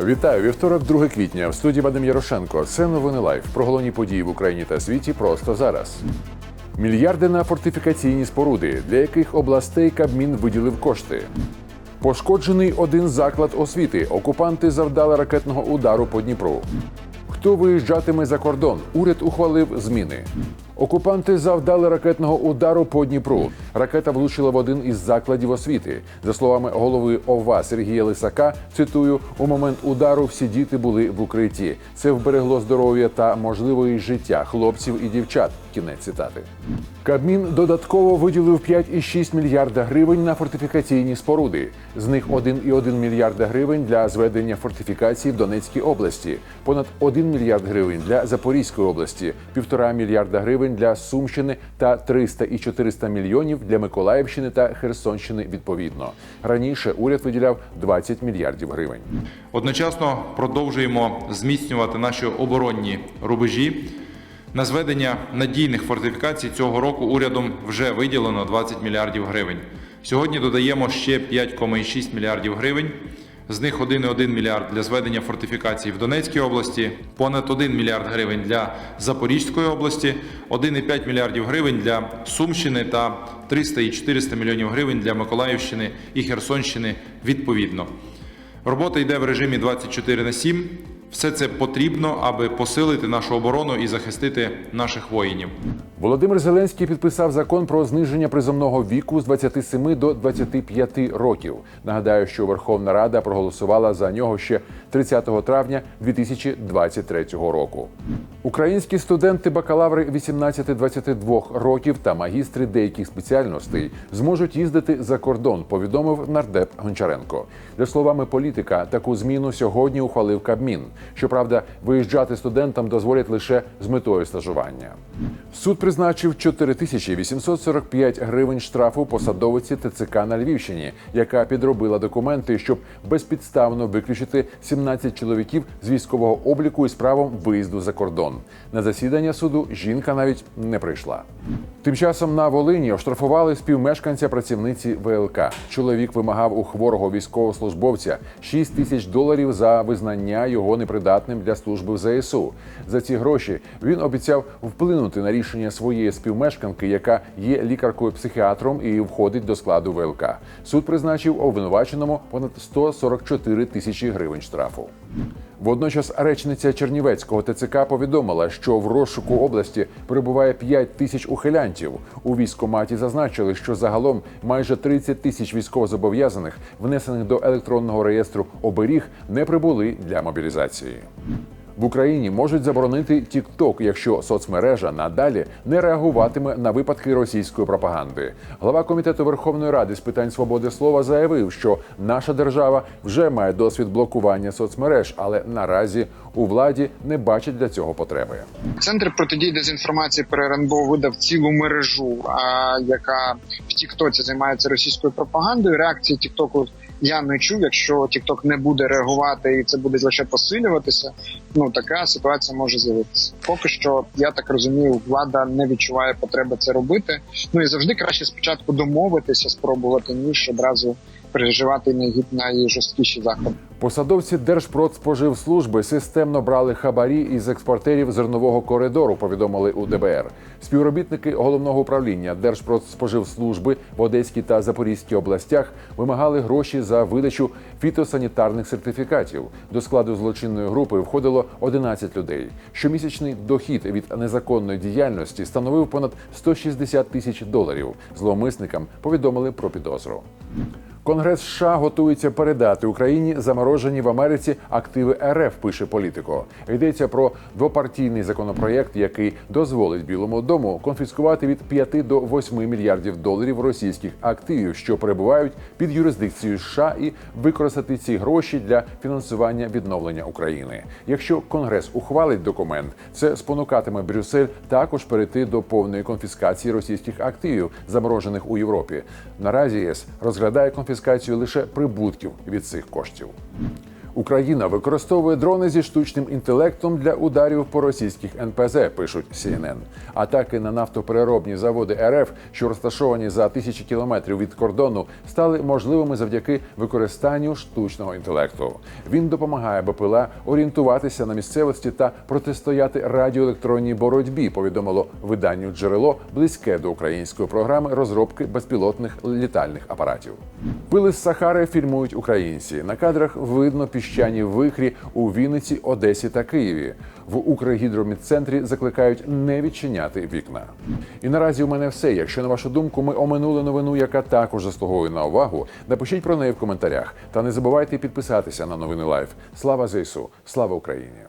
Вітаю вівторок, 2 квітня. В студії Вадим Ярошенко. Це новини лайф. Про головні події в Україні та світі просто зараз. Мільярди на фортифікаційні споруди, для яких областей Кабмін виділив кошти. Пошкоджений один заклад освіти. Окупанти завдали ракетного удару по Дніпру. Хто виїжджатиме за кордон? Уряд ухвалив зміни. Окупанти завдали ракетного удару по Дніпру. Ракета влучила в один із закладів освіти. За словами голови ОВА Сергія Лисака, цитую: у момент удару всі діти були в укритті. Це вберегло здоров'я та можливо і життя хлопців і дівчат. Кінець цитати. Кабмін додатково виділив 5,6 мільярда гривень на фортифікаційні споруди. З них 1,1 мільярда гривень для зведення фортифікацій в Донецькій області, понад 1 мільярд гривень для Запорізької області, півтора мільярда гривень для Сумщини та 300 і 400 мільйонів для Миколаївщини та Херсонщини відповідно. Раніше уряд виділяв 20 мільярдів гривень. Одночасно продовжуємо зміцнювати наші оборонні рубежі. На зведення надійних фортифікацій цього року урядом вже виділено 20 мільярдів гривень. Сьогодні додаємо ще 5,6 мільярдів гривень. З них 1,1 мільярд для зведення фортифікацій в Донецькій області, понад 1 мільярд гривень для Запорізької області, 1,5 мільярдів гривень для Сумщини та 300 і 400 мільйонів гривень для Миколаївщини і Херсонщини відповідно. Робота йде в режимі 24 на 7. Все це потрібно, аби посилити нашу оборону і захистити наших воїнів. Володимир Зеленський підписав закон про зниження призовного віку з 27 до 25 років. Нагадаю, що Верховна Рада проголосувала за нього ще 30 травня 2023 року. Українські студенти бакалаври 18-22 років та магістри деяких спеціальностей зможуть їздити за кордон. Повідомив нардеп Гончаренко. За словами політика, таку зміну сьогодні ухвалив Кабмін. Щоправда, виїжджати студентам дозволять лише з метою стажування. Суд призначив 4845 гривень штрафу посадовиці ТЦК на Львівщині, яка підробила документи, щоб безпідставно виключити 17 чоловіків з військового обліку із правом виїзду за кордон. На засідання суду жінка навіть не прийшла. Тим часом на Волині оштрафували співмешканця працівниці ВЛК. Чоловік вимагав у хворого військовослужбовця 6 тисяч доларів за визнання його непридатним для служби в ЗСУ. За ці гроші він обіцяв вплинути на рішення своєї співмешканки, яка є лікаркою-психіатром і входить до складу ВЛК. Суд призначив обвинуваченому понад 144 тисячі гривень штрафу. Водночас речниця Чернівецького ТЦК повідомила, що в розшуку області перебуває 5 тисяч ухилянтів. У військкоматі зазначили, що загалом майже 30 тисяч військовозобов'язаних, внесених до електронного реєстру оберіг, не прибули для мобілізації. В Україні можуть заборонити TikTok, якщо соцмережа надалі не реагуватиме на випадки російської пропаганди. Глава комітету Верховної Ради з питань свободи слова заявив, що наша держава вже має досвід блокування соцмереж, але наразі у владі не бачить для цього потреби. Центр протидії дезінформації при РНБО видав цілу мережу, яка в Тіктоці займається російською пропагандою. Реакції Тіктоку я не чув. Якщо Тікток не буде реагувати і це буде лише посилюватися, ну така ситуація може з'явитися. Поки що я так розумію, влада не відчуває потреби це робити. Ну і завжди краще спочатку домовитися, спробувати ніж одразу переживати найгід найжорсткіші заходи. Посадовці Держпродспоживслужби системно брали хабарі із експортерів зернового коридору. Повідомили у ДБР. Співробітники головного управління Держпродспоживслужби в Одеській та Запорізькій областях вимагали гроші за видачу фітосанітарних сертифікатів. До складу злочинної групи входило 11 людей. Щомісячний дохід від незаконної діяльності становив понад 160 тисяч доларів. Зловмисникам повідомили про підозру. Конгрес США готується передати Україні заморожені в Америці активи РФ. Пише політико. Йдеться про двопартійний законопроєкт, який дозволить Білому дому конфіскувати від 5 до 8 мільярдів доларів російських активів, що перебувають під юрисдикцією США, і використати ці гроші для фінансування відновлення України. Якщо Конгрес ухвалить документ, це спонукатиме Брюссель також перейти до повної конфіскації російських активів, заморожених у Європі. Наразі ЄС розглядає конфіскацію лише прибутків від цих коштів. Україна використовує дрони зі штучним інтелектом для ударів по російських НПЗ, пишуть CNN. Атаки на нафтопереробні заводи РФ, що розташовані за тисячі кілометрів від кордону, стали можливими завдяки використанню штучного інтелекту. Він допомагає БПЛА орієнтуватися на місцевості та протистояти радіоелектронній боротьбі. Повідомило виданню джерело близьке до української програми розробки безпілотних літальних апаратів. Пили з Сахари фільмують українці. На кадрах видно піщані вихрі у Вінниці, Одесі та Києві. В Укргідромідцентрі закликають не відчиняти вікна. І наразі у мене все. Якщо на вашу думку ми оминули новину, яка також заслуговує на увагу, напишіть про неї в коментарях. Та не забувайте підписатися на новини Лайф. Слава ЗСУ! Слава Україні!